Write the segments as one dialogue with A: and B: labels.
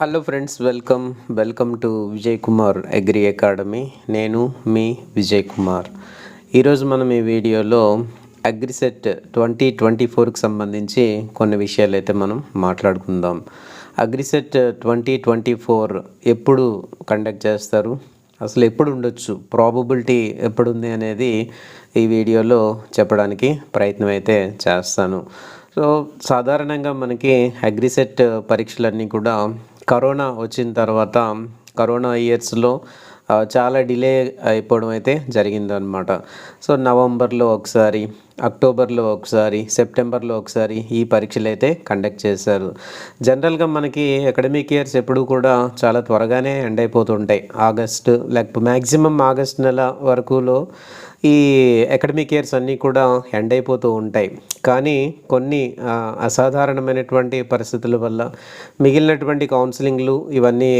A: Hello friends welcome welcome to Vijay Kumar agri academy నేను మీ విజయ్ కుమార్ ఈరోజు మనం ఈ వీడియోలో అగ్రిసెట్ ట్వంటీ ట్వంటీ ఫోర్కి సంబంధించి కొన్ని విషయాలు అయితే మనం మాట్లాడుకుందాం. అగ్రిసెట్ ట్వంటీ ట్వంటీ ఫోర్ ఎప్పుడు కండక్ట్ చేస్తారు? అసలు ఎప్పుడు ఉండొచ్చు? ప్రాబబిలిటీ ఎప్పుడు ఉంది అనేది ఈ వీడియోలో చెప్పడానికి ప్రయత్నం అయితే చేస్తాను. సో సాధారణంగా మనకి అగ్రిసెట్ పరీక్షలన్నీ కూడా కరోనా వచ్చిన తర్వాత కరోనా ఇయర్స్లో చాలా డిలే అయిపోవడం అయితే జరిగిందనమాట సో నవంబర్లో ఒకసారి అక్టోబర్లో ఒకసారి సెప్టెంబర్లో ఒకసారి ఈ పరీక్షలు అయితే కండక్ట్ చేశారు. జనరల్గా మనకి అకాడమిక్ ఇయర్స్ ఎప్పుడు కూడా చాలా త్వరగానే ఎండ్ అయిపోతుంటాయి. ఆగస్టు లేకపోతే మ్యాక్సిమం ఆగస్ట్ నెల వరకులో ఈ అకాడమిక్ ఇయర్స్ అన్నీ కూడా ఎండ్ అయిపోతూ ఉంటాయి. కానీ కొన్ని అసాధారణమైనటువంటి పరిస్థితుల వల్ల మిగిలినటువంటి కౌన్సిలింగ్లు ఇవన్నీ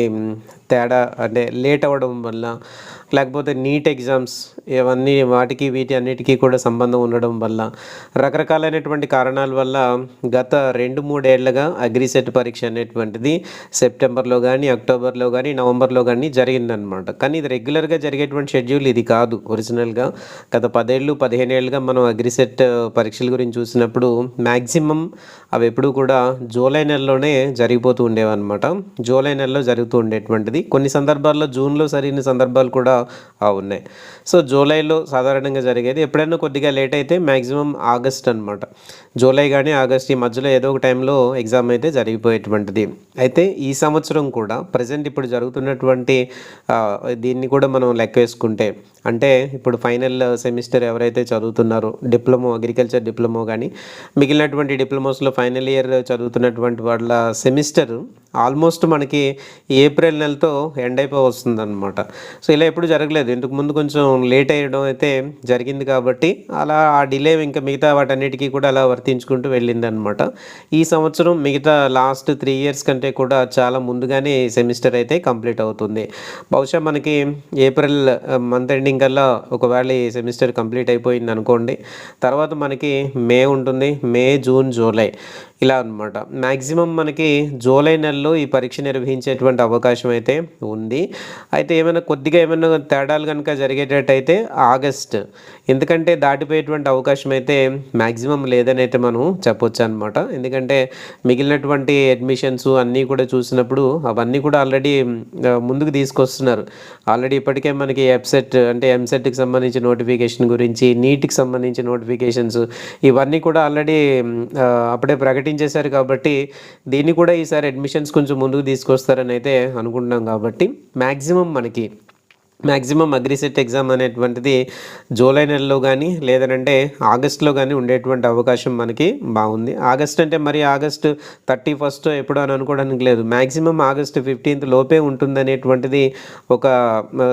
A: తేడా అంటే లేట్ అవ్వడం వల్ల లేకపోతే నీట్ ఎగ్జామ్స్ ఇవన్నీ వాటికి వీటి అన్నిటికీ కూడా సంబంధం ఉండడం వల్ల రకరకాలైనటువంటి కారణాల వల్ల గత రెండు మూడేళ్ళుగా అగ్రిసెట్ పరీక్ష అనేటువంటిది సెప్టెంబర్లో కానీ అక్టోబర్లో కానీ నవంబర్లో కానీ జరిగిందనమాట కానీ ఇది రెగ్యులర్గా జరిగేటువంటి షెడ్యూల్ ఇది కాదు. ఒరిజినల్గా గత పదేళ్ళు పదిహేను ఏళ్ళుగా మనం అగ్రిసెట్ పరీక్షల గురించి చూసినప్పుడు మ్యాక్సిమం అవి ఎప్పుడూ కూడా జూలై నెలలోనే జరిగిపోతూ ఉండేవన్నమాట. జూలై నెలలో జరుగుతూ ఉండేటువంటిది. కొన్ని సందర్భాల్లో జూన్లో సరైన సందర్భాలు కూడా ఉన్నాయి. సో జూలైలో సాధారణంగా జరిగేది ఎప్పుడైనా కొద్దిగా లేట్ అయితే మ్యాక్సిమం ఆగస్ట్ అనమాట జూలై కానీ ఆగస్ట్ ఈ మధ్యలో ఏదో ఒక టైంలో ఎగ్జామ్ అయితే జరిగిపోయేటువంటిది. అయితే ఈ సంవత్సరం కూడా ప్రజెంట్ ఇప్పుడు జరుగుతున్నటువంటి దీన్ని కూడా మనం లెక్క వేసుకుంటే అంటే ఇప్పుడు ఫైనల్ సెమిస్టర్ ఎవరైతే చదువుతున్నారో డిప్లొమో అగ్రికల్చర్ డిప్లొమో కానీ మిగిలినటువంటి డిప్లొమోస్లో ఫైనల్ ఇయర్ చదువుతున్నటువంటి వాళ్ళ సెమిస్టర్ ఆల్మోస్ట్ మనకి ఏప్రిల్ నెలతో ఎండ్ అయిపో వస్తుంది అనమాట సో ఇలా ఎప్పుడు జరగలేదు. ఇంతకు ముందు కొంచెం లేట్ అయ్యడం అయితే జరిగింది కాబట్టి అలా ఆ డిలే ఇంకా మిగతా వాటన్నిటికీ కూడా అలా వర్తించుకుంటూ వెళ్ళింది అనమాట ఈ సంవత్సరం మిగతా లాస్ట్ త్రీ ఇయర్స్ కంటే కూడా చాలా ముందుగానే సెమిస్టర్ అయితే కంప్లీట్ అవుతుంది. బహుశా మనకి ఏప్రిల్ మంత్ ఎండింగ్ కల్లా ఒకవేళ ఈ సెమిస్టర్ కంప్లీట్ అయిపోయింది అనుకోండి తర్వాత మనకి మే ఉంటుంది. May June July. ఇలా అనమాట మ్యాక్సిమం మనకి జూలై నెలలో ఈ పరీక్ష నిర్వహించేటువంటి అవకాశం అయితే ఉంది. అయితే ఏమైనా కొద్దిగా ఏమైనా తేడాలు కనుక జరిగేటట్టయితే ఆగస్ట్. ఎందుకంటే దాటిపోయేటువంటి అవకాశం అయితే మ్యాక్సిమం లేదని అయితే మనం చెప్పొచ్చు అనమాట ఎందుకంటే మిగిలినటువంటి అడ్మిషన్స్ అన్నీ కూడా చూసినప్పుడు అవన్నీ కూడా ఆల్రెడీ ముందుకు తీసుకొస్తున్నారు. ఆల్రెడీ ఇప్పటికే మనకి ఎంసెట్ అంటే ఎంసెట్కి సంబంధించి నోటిఫికేషన్ గురించి నీట్కి సంబంధించి నోటిఫికేషన్స్ ఇవన్నీ కూడా ఆల్రెడీ అప్పుడే ప్రకటించేశారు కాబట్టి దీన్ని కూడా ఈసారి అడ్మిషన్స్ కొంచెం ముందుకు తీసుకొస్తారని అయితే అనుకుంటున్నాం కాబట్టి మ్యాక్సిమం మనకి మ్యాక్సిమం అగ్రిసెట్ ఎగ్జామ్ అనేటువంటిది జూలై నెలలో కానీ లేదనంటే ఆగస్ట్లో కానీ ఉండేటువంటి అవకాశం మనకి బాగుంది. ఆగస్ట్ అంటే మరి ఆగస్ట్ థర్టీ ఫస్ట్ ఎప్పుడో అని అనుకోవడానికి లేదు. మ్యాక్సిమం ఆగస్ట్ ఫిఫ్టీన్త్ లోపే ఉంటుందనేటువంటిది ఒక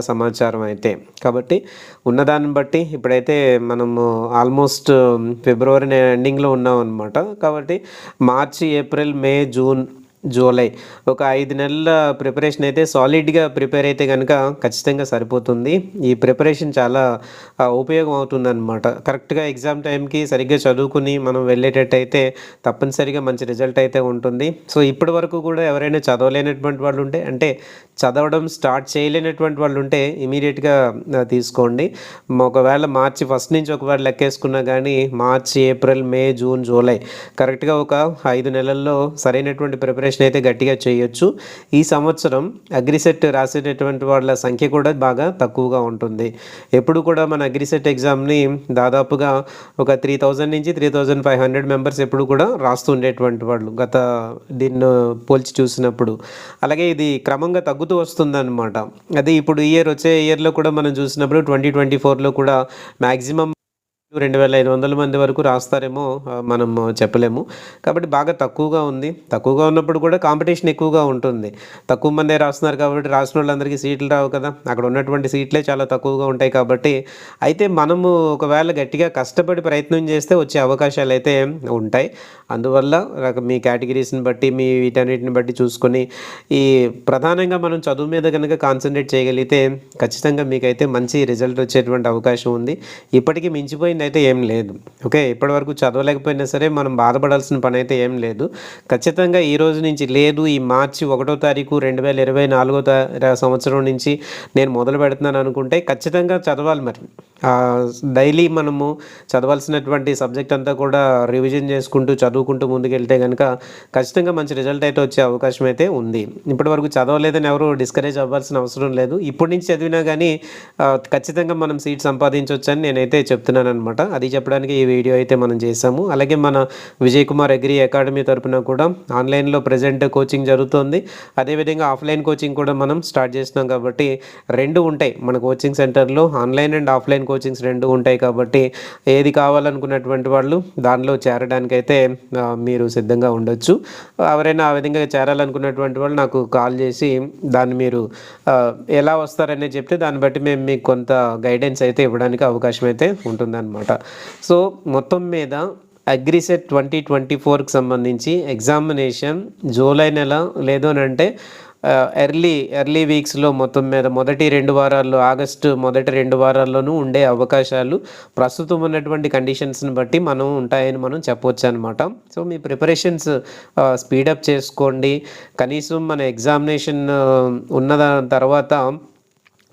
A: సమాచారం అయితే. కాబట్టి ఉన్నదాన్ని బట్టి ఇప్పుడైతే మనము ఆల్మోస్ట్ ఫిబ్రవరి ఎండింగ్లో ఉన్నాం అనమాట కాబట్టి March April May June July. ఒక ఐదు నెలల ప్రిపరేషన్ అయితే సాలిడ్గా ప్రిపేర్ అయితే కనుక ఖచ్చితంగా సరిపోతుంది. ఈ ప్రిపరేషన్ చాలా ఉపయోగం అవుతుంది అనమాట కరెక్ట్గా ఎగ్జామ్ టైంకి సరిగ్గా చదువుకుని మనం వెళ్ళేటట్టయితే తప్పనిసరిగా మంచి రిజల్ట్ అయితే ఉంటుంది. సో ఇప్పటి వరకు కూడా ఎవరైనా చదవలేనటువంటి వాళ్ళు ఉంటే అంటే చదవడం స్టార్ట్ చేయలేనటువంటి వాళ్ళు ఉంటే ఇమీడియట్గా తీసుకోండి. ఒకవేళ మార్చి ఫస్ట్ నుంచి ఒకవేళ లెక్కేసుకున్నా కానీ March April May June July కరెక్ట్గా ఒక ఐదు నెలల్లో సరైనటువంటి ప్రిపరేషన్ అయితే గట్టిగా చేయొచ్చు. ఈ సంవత్సరం అగ్రిసెట్ రాసేటటువంటి వాళ్ళ సంఖ్య కూడా బాగా తక్కువగా ఉంటుంది. ఎప్పుడు కూడా మన అగ్రిసెట్ ఎగ్జామ్ని దాదాపుగా ఒక త్రీ థౌజండ్ నుంచి three thousand five hundred members ఎప్పుడు కూడా రాస్తూ ఉండేటువంటి వాళ్ళు గత దీన్ని పోల్చి చూసినప్పుడు. అలాగే ఇది క్రమంగా తగ్గు తగ్గుతూ వస్తుందన్నమాట. అదే ఇప్పుడు ఇయర్ వచ్చే ఇయర్లో కూడా మనం చూసినప్పుడు ట్వంటీ ట్వంటీ ఫోర్లో కూడా మ్యాక్సిమం రెండు వేల ఐదు వందల మంది వరకు రాస్తారేమో మనం చెప్పలేము. కాబట్టి బాగా తక్కువగా ఉంది. తక్కువగా ఉన్నప్పుడు కూడా కాంపిటీషన్ ఎక్కువగా ఉంటుంది. తక్కువ మందే రాస్తున్నారు కాబట్టి రాసిన వాళ్ళందరికీ సీట్లు రావు కదా. అక్కడ ఉన్నటువంటి సీట్లే చాలా తక్కువగా ఉంటాయి కాబట్టి అయితే మనము ఒకవేళ గట్టిగా కష్టపడి ప్రయత్నం చేస్తే వచ్చే అవకాశాలు అయితే ఉంటాయి. అందువల్ల మీ కేటగిరీస్ని బట్టి మీ వీటన్నిటిని బట్టి చూసుకొని ఈ ప్రధానంగా మనం చదువు మీద కనుక కాన్సన్ట్రేట్ చేయగలిగితే ఖచ్చితంగా మీకైతే మంచి రిజల్ట్ వచ్చేటువంటి అవకాశం ఉంది. ఇప్పటికీ మించిపోయిన అయిపోయింది అయితే ఏం లేదు. ఓకే ఇప్పటివరకు చదవలేకపోయినా సరే మనం బాధపడాల్సిన పని అయితే ఏం లేదు. ఖచ్చితంగా ఈ రోజు నుంచి లేదు ఈ మార్చి ఒకటో తారీఖు రెండు వేల ఇరవై నాలుగో సంవత్సరం నుంచి నేను మొదలు పెడుతున్నాను అనుకుంటే ఖచ్చితంగా చదవాలి మరి. డైలీ మనము చదవాల్సినటువంటి సబ్జెక్ట్ అంతా కూడా రివిజన్ చేసుకుంటూ చదువుకుంటూ ముందుకెళ్తే కనుక ఖచ్చితంగా మంచి రిజల్ట్ అయితే వచ్చే అవకాశం అయితే ఉంది. ఇప్పటివరకు చదవలేదని ఎవరు డిస్కరేజ్ అవ్వాల్సిన అవసరం లేదు. ఇప్పటి నుంచి చదివినా కానీ ఖచ్చితంగా మనం సీట్ సంపాదించవచ్చని నేనైతే చెప్తున్నాను అనమాట అది చెప్పడానికి ఈ వీడియో అయితే మనం చేసాము అలాగే మన విజయ్ కుమార్ అగ్రి అకాడమీ తరపున కూడా ఆన్లైన్లో ప్రజెంట్ కోచింగ్ జరుగుతుంది. అదేవిధంగా ఆఫ్లైన్ కోచింగ్ కూడా మనం స్టార్ట్ చేస్తున్నాం కాబట్టి రెండు ఉంటాయి. మన కోచింగ్ సెంటర్లో ఆన్లైన్ అండ్ ఆఫ్లైన్ కోచింగ్స్ రెండు ఉంటాయి కాబట్టి ఏది కావాలనుకున్నటువంటి వాళ్ళు దానిలో చేరడానికైతే మీరు సిద్ధంగా ఉండొచ్చు. ఎవరైనా ఆ విధంగా చేరాలనుకున్నటువంటి వాళ్ళు నాకు కాల్ చేసి దాన్ని మీరు ఎలా వస్తారనేది చెప్తే దాన్ని బట్టి మేము మీకు కొంత గైడెన్స్ అయితే ఇవ్వడానికి అవకాశం అయితే ఉంటుందన్నమాట. సో మొత్తం మీద అగ్రిసెట్ ట్వంటీ ట్వంటీ ఫోర్కి సంబంధించి ఎగ్జామినేషన్ జూలై నెల లేదు అని అంటే ఎర్లీ ఎర్లీ వీక్స్లో మొత్తం మీద మొదటి రెండు వారాల్లో ఆగస్టు మొదటి రెండు వారాల్లోనూ ఉండే అవకాశాలు ప్రస్తుతం ఉన్నటువంటి కండిషన్స్ని బట్టి మనం ఉంటాయని మనం చెప్పవచ్చు అనమాట సో మీ ప్రిపరేషన్స్ స్పీడప్ చేసుకోండి. కనీసం మన ఎగ్జామినేషన్ ఉన్న దాని తర్వాత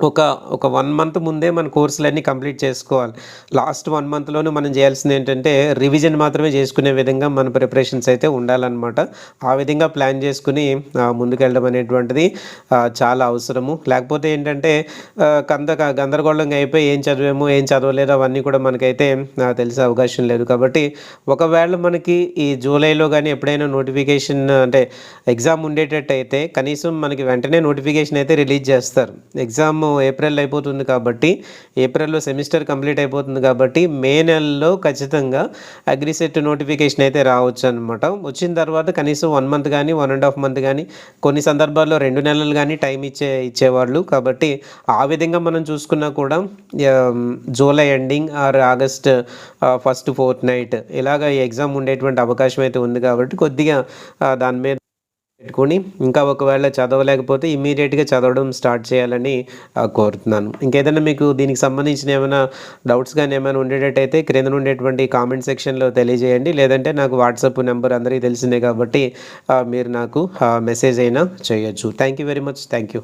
A: ఒక ఒక వన్ మంత్ ముందే మన కోర్సులన్నీ కంప్లీట్ చేసుకోవాలి. లాస్ట్ వన్ మంత్లోనూ మనం చేయాల్సింది ఏంటంటే రివిజన్ మాత్రమే చేసుకునే విధంగా మన ప్రిపరేషన్స్ అయితే ఉండాలన్నమాట. ఆ విధంగా ప్లాన్ చేసుకుని ముందుకెళ్ళడం అనేటువంటిది చాలా అవసరము. లేకపోతే ఏంటంటే కంద గందరగోళంగా అయిపోయి ఏం చదివాము ఏం చదవలేదో అవన్నీ కూడా మనకైతే తెలిసే అవకాశం లేదు. కాబట్టి ఒకవేళ మనకి ఈ జూలైలో కానీ ఎప్పుడైనా నోటిఫికేషన్ అంటే ఎగ్జామ్ ఉండేటట్టు అయితే కనీసం మనకి వెంటనే నోటిఫికేషన్ అయితే రిలీజ్ చేస్తారు. ఎగ్జామ్ ఏప్రిల్ అయిపోతుంది కాబట్టి ఏప్రిల్లో సెమిస్టర్ కంప్లీట్ అయిపోతుంది కాబట్టి మే నెలలో ఖచ్చితంగా అగ్రిసెట్ నోటిఫికేషన్ అయితే రావచ్చు అనమాట వచ్చిన తర్వాత కనీసం వన్ మంత్ కానీ వన్ అండ్ హాఫ్ మంత్ కానీ కొన్ని సందర్భాల్లో రెండు నెలలు కానీ టైం ఇచ్చే ఇచ్చేవాళ్ళు. కాబట్టి ఆ విధంగా మనం చూసుకున్నా కూడా July ending or August first fortnight ఇలాగ ఎగ్జామ్ ఉండేటువంటి అవకాశం అయితే ఉంది కాబట్టి కొద్దిగా దాని మీద పెట్టుకొని ఇంకా ఒకవేళ చదవలేకపోతే ఇమీడియట్గా చదవడం స్టార్ట్ చేయాలని కోరుతున్నాను. ఇంకేదైనా మీకు దీనికి సంబంధించిన ఏమైనా డౌట్స్ కానీ ఏమైనా ఉండేటట్టయితే క్రింద ఉండేటువంటి కామెంట్ సెక్షన్లో తెలియజేయండి. లేదంటే నాకు వాట్సాప్ నెంబర్ అందరికీ తెలిసిందే కాబట్టి మీరు నాకు మెసేజ్ అయినా చేయొచ్చు. Thank you very much thank you